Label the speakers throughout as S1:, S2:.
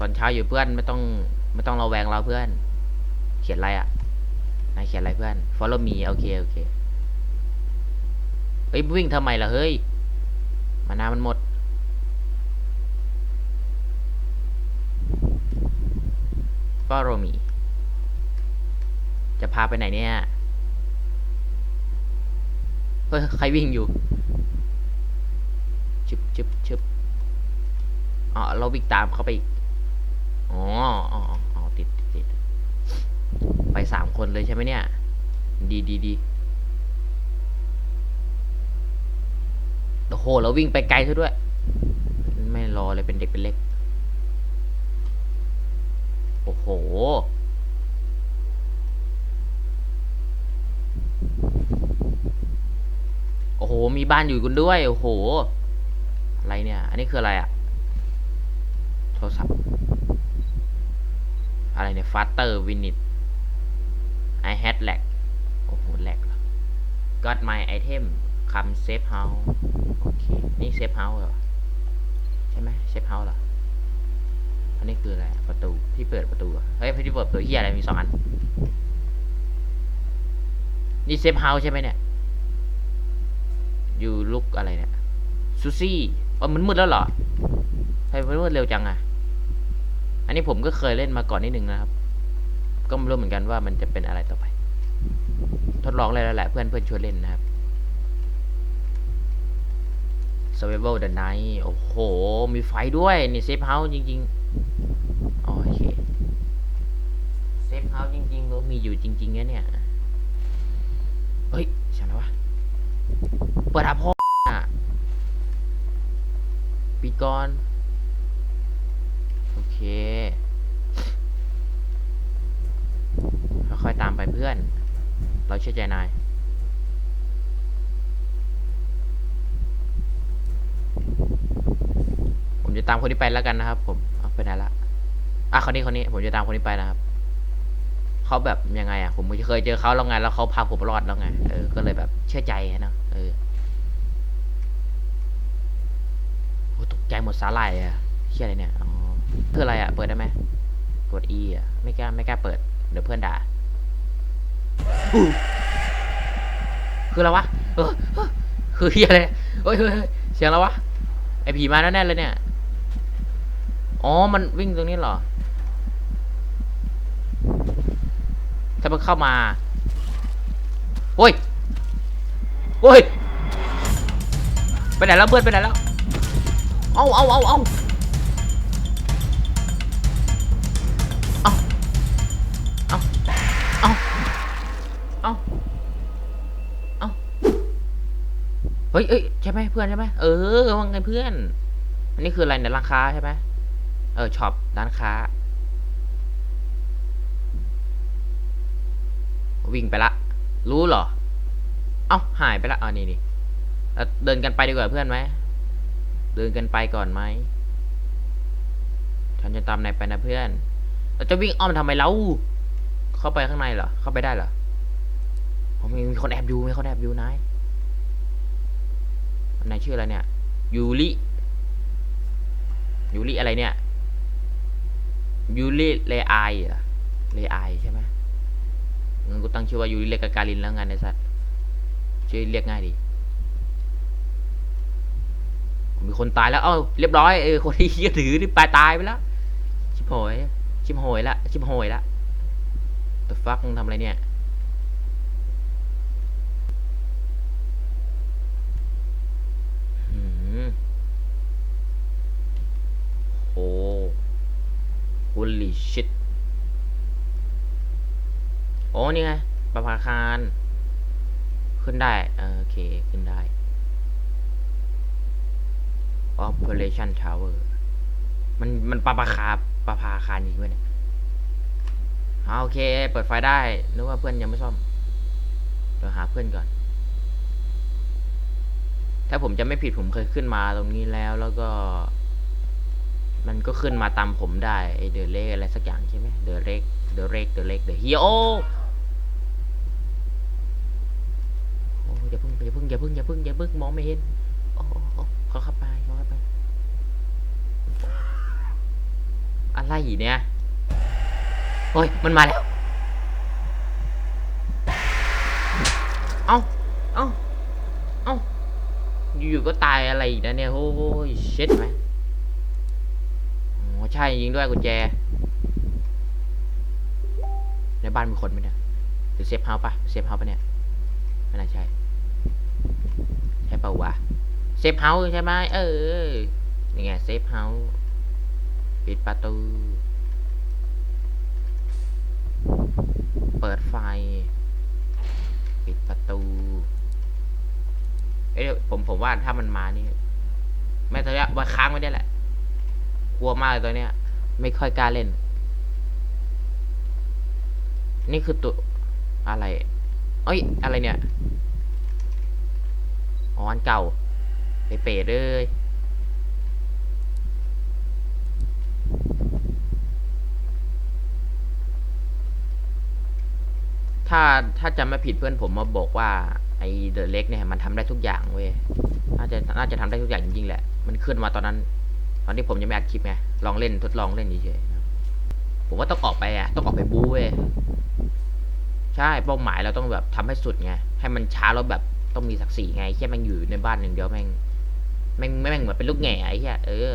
S1: ตอนเช้าอยู่เพื่อนไม่ต้องไม่ต้องระแวงเราเพื่อน เขียนอะไรอะนายเขียนอะไรเพื่อน follow me โอเคโอเคเฮ้ยวิ่งทำไมล่ะเฮ้ยมานามันหมด follow me จะพาไปไหนเนี่ยเฮ้ยใครวิ่งอยู่ชึบชึบชึบอ๋อเราวิ่งตามเขาไปอีก อ๋ออ๋ออ๋อติดติด ไปสามคนเลยใช่ไหมเนี่ย ดีดีดีโอ้โหเราวิ่งไปไกลซะด้วย ไม่รอเลยเป็นเด็กเป็นเล็ก โอ้โห โอ้โห มีบ้านอยู่กันด้วย โอ้โห อะไรเนี่ย อันนี้คืออะไรอะโทรศัพท์ อะไรเนี่ย faster winit I had lag โอ้โห lag เหรอ got my item come safe house โอเค นี่ safe house เหรอ ใช่ไหม safe house เหรอ อันนี้คืออะไร ประตู ที่เปิดประตูเหรอเฮ้ย ที่เปิดประตูเฮียอะไร มีสองอัน นี่ safe house ใช่ไหมเนี่ย อยู่ลุกอะไรเนี่ยซูซี่อ๋อมันมืดแล้วเหรอทำไมมันมืดเร็วจังอะ อันนี้ผมก็เคยเล่นมาก่อนนิดนึงนะครับ ก็ไม่รู้เหมือนกันว่ามันจะเป็นอะไรต่อไป ทดลองอะไรแล้วแหละเพื่อนเพื่อนชวนเล่นนะครับ Survival the Night โอ้โห มีไฟด้วย นี่เซฟเฮาส์จริงๆ โอเค เซฟเฮาส์จริงๆก็มีอยู่จริงๆนะเนี่ย เฮ้ยใช่แล้ววะ เปิดหาพ่ออะปิดก่อน คค่อยๆตามไปเพื่อน เราเชื่อใจนาย ผมจะตามคนนี้ไปแล้วกันนะครับ ผมเอาไปไหนละอะคนนี้คนนี้ ผมจะตามคนนี้ไปนะครับเขาแบบยังไงอะ ผมเคยเจอเขาแล้วไงแล้วเขาพาผมรอดแล้วไงเออก็เลยแบบเชื่อใจนะเออตกใจหมดสาหร่ายอะเชื่ออะไรเนี่ย คืออะไรอะ เปิดได้ไหมกด E อะ ไม่กล้าไม่กล้าเปิด เดี๋ยวเพื่อนด่า คืออะไรวะเออคือเฮียอะไรเฮ้ยเฮ้ยเสียงแล้ววะ ไอผีมาแน่ๆเลยเนี่ย อ๋อ มันวิ่งตรงนี้เหรอ ถ้ามันเข้ามาโอ้ยโอ้ย ไปไหนแล้วเพื่อนไปไหนแล้ว เอาเอาเอาเอาเอา เอาเอาเอาเอาเฮ้ยเอ้ยใช่ไหมเพื่อนใช่ไหมเออว่าไงเพื่อน อันนี้คืออะไรเนี่ยร้านค้าใช่ไหมเออช็อปร้านค้า วิ่งไปละ รู้เหรอ เอ้าหายไปละอ่านี่นี่เราเดินกันไปดีกว่าเพื่อนไหมเดินกันไปก่อนไหมฉันจะตามนายไปนะเพื่อน เราจะวิ่งอ้อมทำไมเล่า เข้าไปข้างในเหรอ เข้าไปได้เหรอ ผมมีมีคนแอบดูมีคนแอบดูนายนายชื่ออะไรเนี่ย ยูริ ยูริอะไรเนี่ย ยูริเลไอเหรอเลไอใช่ไหมงั้นกูตั้งชื่อว่ายูริเลกบการินแล้วงานในสัตว์ชื่อเรียกง่ายดีมีคนตายแล้วเอ้าเรียบร้อยเออคนที่เหี้ยถือนี่ปลายตายไปแล้ว ชิบโหยชิบโหยละ ชิบโหยละ the fuck มึงทำอะไรเนี่ยหืมโอ้ holy shit โอ้นี่ไงประภาคาร ขึ้นได้ โอเค ขึ้นได้ Operation Tower มัน มันประปะคาประพาคารจริงด้วยเนี่ย อาโอเค เปิดไฟได้ นึกว่าเพื่อนยังไม่ซ่อม เดี๋ยวหาเพื่อนก่อน ถ้าผมจะไม่ผิดผมเคยขึ้นมาตรงนี้แล้วแล้วก็ มันก็ขึ้นมาตามผมได้ไอเดอเลกอะไรสักอย่างใช่ไหมเดอเล็กเดอเล็กเดอเล็กเดอเฮียโออย่าเพิ่งอย่าเพิ่งอย่าเพิ่งอย่าเพิ่งอย่าเพิ่งมองไม่เห็นโอ้โอ้โอ้เขาเข้าไปเขาเข้าไป อะไรอะไรเนี่ย โอ้ย มันมาแล้ว เอ้าเอ้าเอ้าอยู่ๆก็ตายอะไรอีกนะเนี่ยโอ้ยเช็ดไหมอ๋อใช่ยิงด้วยกุญแจ ในบ้านมีคนไหมเนี่ยหรือเซฟเฮาส์ปะเซฟเฮาส์ปะเนี่ยไม่น่าใช่ใช่เปล่าวะเซฟเฮาส์ใช่ไหมเออนี่ไงเซฟเฮาส์ปิดประตู เปิดไฟ ปิดประตู เอ้ยผมผมว่าถ้ามันมานี่แม่ตัวเนี้ยว่าค้างไว้ได้แหละ กลัวมากเลยตัวเนี้ย ไม่ค่อยกล้าเล่น นี่คือตัวอะไร เอ้ย อะไรเนี่ยอ๋ออันเก่าไปเปรตเลย ถ้าถ้าจำไม่ผิดเพื่อนผมมาบอกว่า ไอเดอะเล็กเนี่ยมันทำได้ทุกอย่างเว้ยน่าจะน่าจะทำได้ทุกอย่างจริงๆแหละ มันขึ้นมาตอนนั้น ตอนที่ผมยังไม่อัดคลิปไงลองเล่นทดลองเล่นเฉยๆนะครับผมว่าต้องออกไปอะต้องออกไปบู๊เว้ยใช่เป้าหมายเราต้องแบบทำให้สุดไงให้มันช้าแล้วแบบต้องมีศักดิ์ศรีไงแค่แม่งอยู่ในบ้านหนึ่งเดียวแม่งแม่งแม่งเหมือนเป็นลูกแง่ไอ้เหี้ยเออ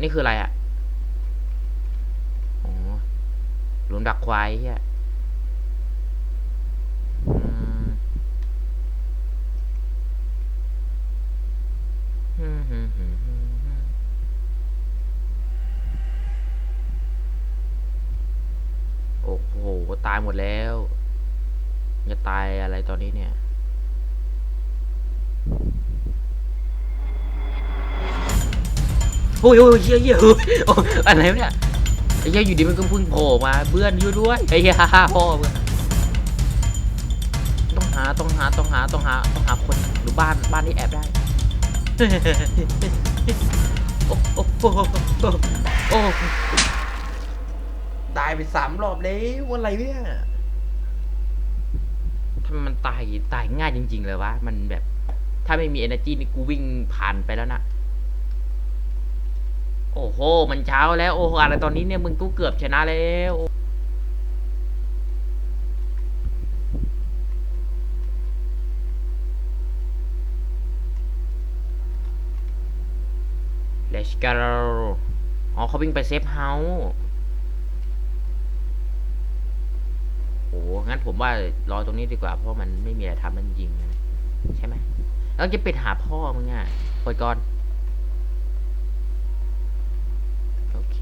S1: นี่คืออะไรอะอ๋อหลุมดักควายไอ้เหี้ยอืมฮึ่มฮึ่มฮึ่มฮึ่มฮึ่ม โอ้โห ตายหมดแล้ว จะตายอะไรตอนนี้เนี่ย โอ้ยโอ้ยเยเหี้ยเยอ้ยอะไรเนี่ยไอ้เหี้ยอยู่ดีมันก็พึ่งโผล่มาเพื่อนอยู่ด้วยไอ้เหี้ยาพ่อเพื่อต้องหาต้องหาต้องหาต้องหาต้องหาคนหรือบ้านบ้านที่แอบได้ โอ้โอ้โอ้โอ้ตายไปสามรอบแล้วอะไรเนี่ยทำไมมันตายตายง่ายจริง ๆ เลยวะ มันแบบ ถ้าไม่มี energy นี่กูวิ่งผ่านไปแล้วนะโอ้โห มันเช้าแล้ว โอ้โห อะไรตอนนี้เนี่ยมึงกูเกือบชนะแล้ว เลสการอ๋อเขาวิ่งไปเซฟเฮาส์โอ้งั้นผมว่ารอตรงนี้ดีกว่า เพราะมันไม่มีอะไรทำแล้วจริงนะใช่ไหมแล้วจะไปหาพ่อมึงอะเปิดก่อน โอเค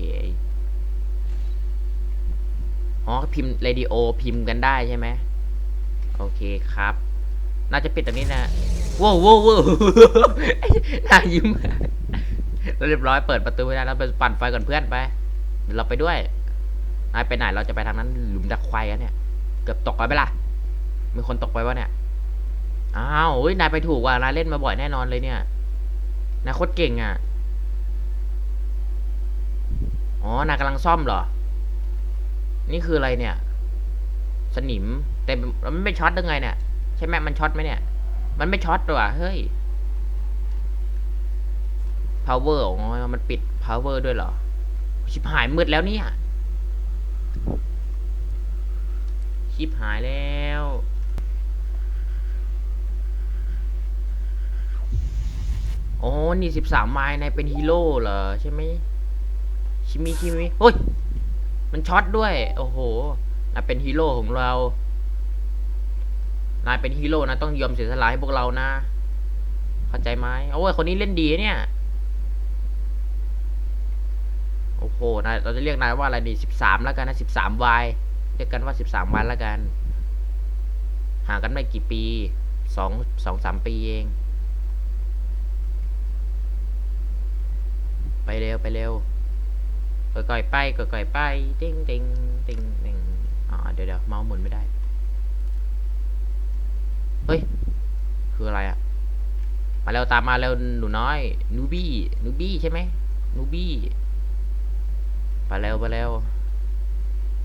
S1: อ๋อ พิมพ์เรดิโอพิมพ์กันได้ใช่ไหม โอเคครับ น่าจะปิดตรงนี้นะว้าวว้าวว้าวน่ายิ้มเรียบร้อยเปิดประตูไม่ได้แล้วไปปั่นไฟก่อนเพื่อนไปเดี๋ยวเราไปด้วยนายไปไหนเราจะไปทางนั้นหลุมดักควายกันเนี่ย เกือบตกไปไหมล่ะมีคนตกไปวะเนี่ยอ้าวเฮ้ยนายไปถูกว่ะนายเล่นมาบ่อยแน่นอนเลยเนี่ยนายโคตรเก่งอะอ๋อนายกำลังซ่อมเหรอ นี่คืออะไรเนี่ย สนิมแต่มันไม่ช็อตยังไงเนี่ย ใช่ไหมมันช็อตไหมเนี่ย มันไม่ช็อตหรอวเฮ้ย power อ๋อมันปิด power ด้วยเหรอ ชิบหายมืดแล้วเนี่ย ชิบหายแล้วโอ๋อนี่สิบสามไม้นายเป็นฮีโร่เหรอใช่ไหมชิมิชิมิโอ้ย มันช็อตด้วย โอ้โหนายเป็นฮีโร่ของเรา นายเป็นฮีโร่นะ ต้องยอมเสียสละให้พวกเรานะ เข้าใจไหมโอ้ย คนนี้เล่นดีเนี่ย โอ้นายเราจะเรียกนายว่าอะไรดีสิบสามแล้วกันนะสิบสามวายเรียกกันว่าสิบสามวันแล้วกัน ห่างกันไม่กี่ปีสองสองสามปีเอง ไปเร็วไปเร็วก่อยๆไปก่อยๆไปติ้งติ้งติ้งติ้งอ๋อเดี๋ยวเดี๋ยวเมาส์หมุนไม่ได้ เฮ้ย คืออะไรอะมาเร็วตามมาเร็วหนูน้อย นูบี้ นูบี้ใช่ไหมนูบี้ ไปเร็วไปเร็ว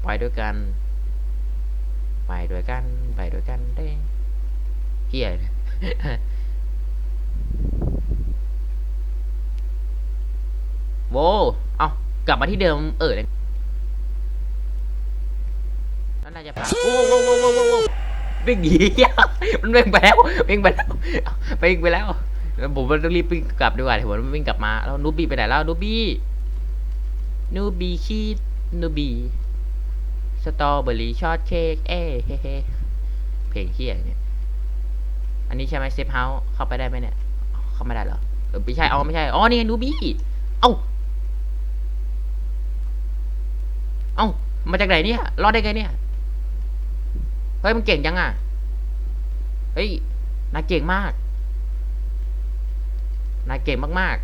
S1: ไปด้วยกัน ไปด้วยกัน ไปด้วยกันเด้เฮียโว้วเอากลับมาที่เดิม เออเลยแล้วน่าจะผ่านโอ้โหโอ้โหโอ้โหโอ้วิ่งหนีมันวิ่งไปแล้ววิ่งไปแล้ววิ่งไปแล้วแล้วผมต้องรีบวิ่งกลับดีกว่าเดี๋ยวผมวิ่งกลับมาแล้วนูบี้ไปไหนแล้วนูบี้ นูบี้ชีนูบี้สตรอเบอรี่ช็อตเค้กเอ้เฮ้เฮ้เพลงเฮียเนี่ยอันนี้ใช่ไหมเซฟเฮาส์เข้าไปได้ไหมเนี่ย เข้าไม่ได้เหรอเออไม่ใช่อ๋อไม่ใช่อ๋อนี่ไงนูบี้เอ้าเอ้ามาจากไหนเนี่ยรอดได้ไงเนี่ยเฮ้ยมันเก่งจังอะเฮ้ยนายเก่งมากนายเก่งมาก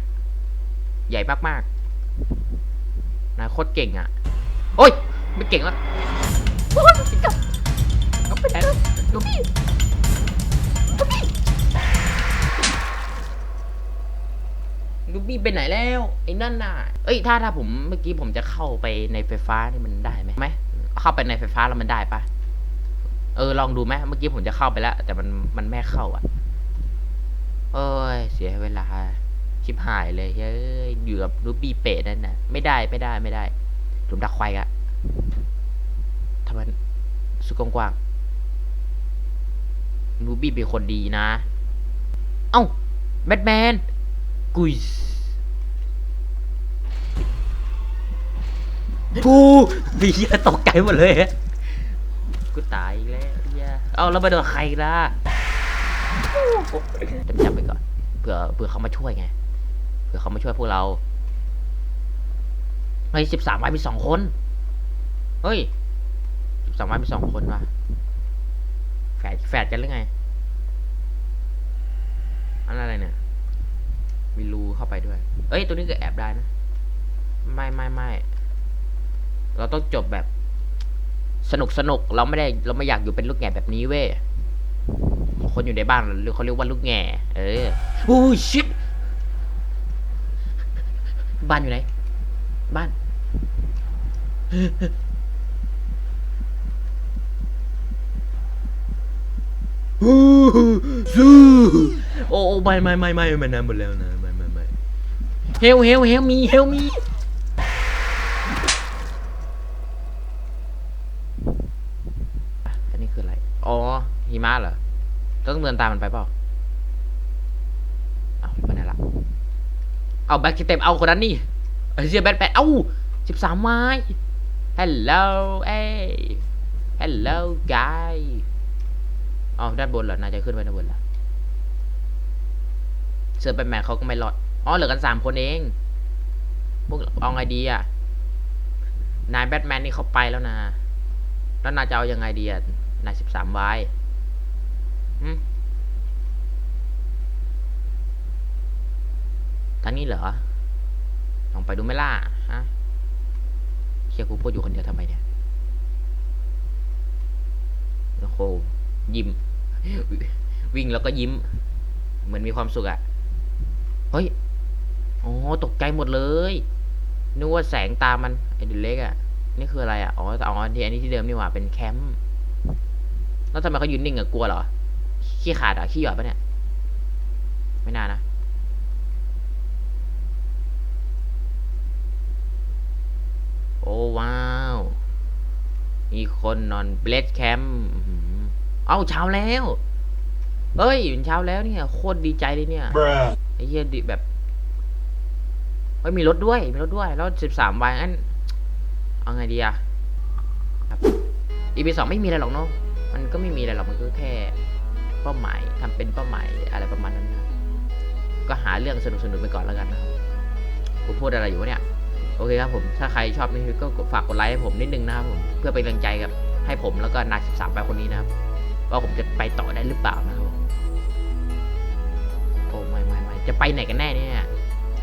S1: ๆ ใหญ่มากๆ นายโคตรเก่งอะ โอ้ย ไม่เก่งแล้วโอ้ยเก่งจังเอาไปไหนแล้วนูบี้ลูบี้ไปไหนแล้ว ไอ้นั่นน่ะ เอ้ย ถ้าถ้าผมเมื่อกี้ผมจะเข้าไปในไฟฟ้านี่มันได้ไหมไหมเข้าไปในไฟฟ้าแล้วมันได้ปะเออลองดูไหมเมื่อกี้ผมจะเข้าไปแล้ว แต่มันมันไม่เข้าอะ เอ้ย เสียเวลา ชิบหายเลยเฮ้ยอยู่กับลูบี้เป็ดนั่นนะไม่ได้ไม่ได้ไม่ได้หลุมดักควายอะทำไมสุดกว้างๆลูบี้เป็นคนดีนะ เอ้าแบทแมน กุยกูมีเยตกใจหมดเลย กูตายแล้วเหี้ยเอาแล้วมาโดนใครล่ะจำไปก่อน เผื่อเผื่อเขามาช่วยไง ผื่อเขามาช่วยพวกเราเฮ้ยสิบสามวันมีสองคน เฮ้ยสิบสามวันมีสองคนว่ะแฝดแฝดกันหรือไง อันอะไรเนี่ย มีรูเข้าไปด้วย เอ้ย ตัวนี้ก็แอบได้นะ ไม่ไม่ไม่ เราต้องจบแบบ สนุกสนุก เราไม่ได้ เราไม่อยากอยู่เป็นลูกแง่แบบนี้เว้ย คนอยู่ในบ้านหรือเขาเรียกว่าลูกแง่ เออโอ้ชิต บ้านอยู่ไหน บ้านฮู้ซูโอ้โอ้ไม่ไม่ไม่ไม่มันนานหมดแล้วนะไม่ไม่ไม่เฮลเฮลเฮลมีเฮลมีอันนี้คืออะไร อ๋อหิมะเหรอ ต้องเดินตามมันไปเปล่าเอาไปไหนละ เอาแบ็คสเต็ปเอาคนนั้นนี่ไอเชียแบทแบทเอ้าสิบสามไม้ hello เอ้ hello guy อ๋อด้านบนเหรอ น่าจะขึ้นไปด้านบนละเสือแบทแมนเขาก็ไม่รอด อ๋อ เหลือกันสามคนเอง พวกเอาไงดีอะ นายแบทแมนนี่เขาไปแล้วนะ แล้วนายจะเอายังไงดีอะ นายสิบสามวายอืมทาง นี้เหรอ ลองไปดูไหมล่ะฮะเชียร์กูพูดอยู่คนเดียวทำไมเนี่ยโอ้โหยิ้ม วิ่งแล้วก็ยิ้ม เหมือนมีความสุขอะเฮ้ยอ๋อตกใจหมดเลยนึกว่าแสงตามันไอเดนเล็กอะนี่คืออะไรอะอ๋ออ๋อที่อันนี้ที่เดิมนี่หว่าเป็นแคมป์แล้วทำไมเขายืนนิ่งอะกลัวเหรอขี้ขาดอะขี้หยอดปะเนี่ยไม่น่านะ โอ้ ว้าว มีคนนอนเบลดแคมป์เอ้าเช้าแล้วเฮ้ยเป็นเช้าแล้วเนี่ยโคตรดีใจเลยเนี่ย
S2: Bruh.
S1: ไอ้เหี้ยดิแบบเฮ้ยมีรถด้วย มีรถด้วย แล้วสิบสามวันงั้น เอาไงดีอะครับ EP สองไม่มีอะไรหรอกเนาะมันก็ไม่มีอะไรหรอกมันก็แค่เป้าหมายทำเป็นเป้าหมายอะไรประมาณนั้นนะก็หาเรื่องสนุกๆไปก่อนแล้วกันนะครับกูพูดอะไรอยู่วะเนี่ย โอเคครับผมถ้าใครชอบนี่ก็ฝากกดไลค์ให้ผมนิดนึงนะครับผมเพื่อเป็นกำลังใจกับให้ผมแล้วก็นายสิบสามไปคนนี้นะครับ ว่าผมจะไปต่อได้หรือเปล่านะครับโอ้ไม่ไม่ไม่จะไปไหนกันแน่เนี่ย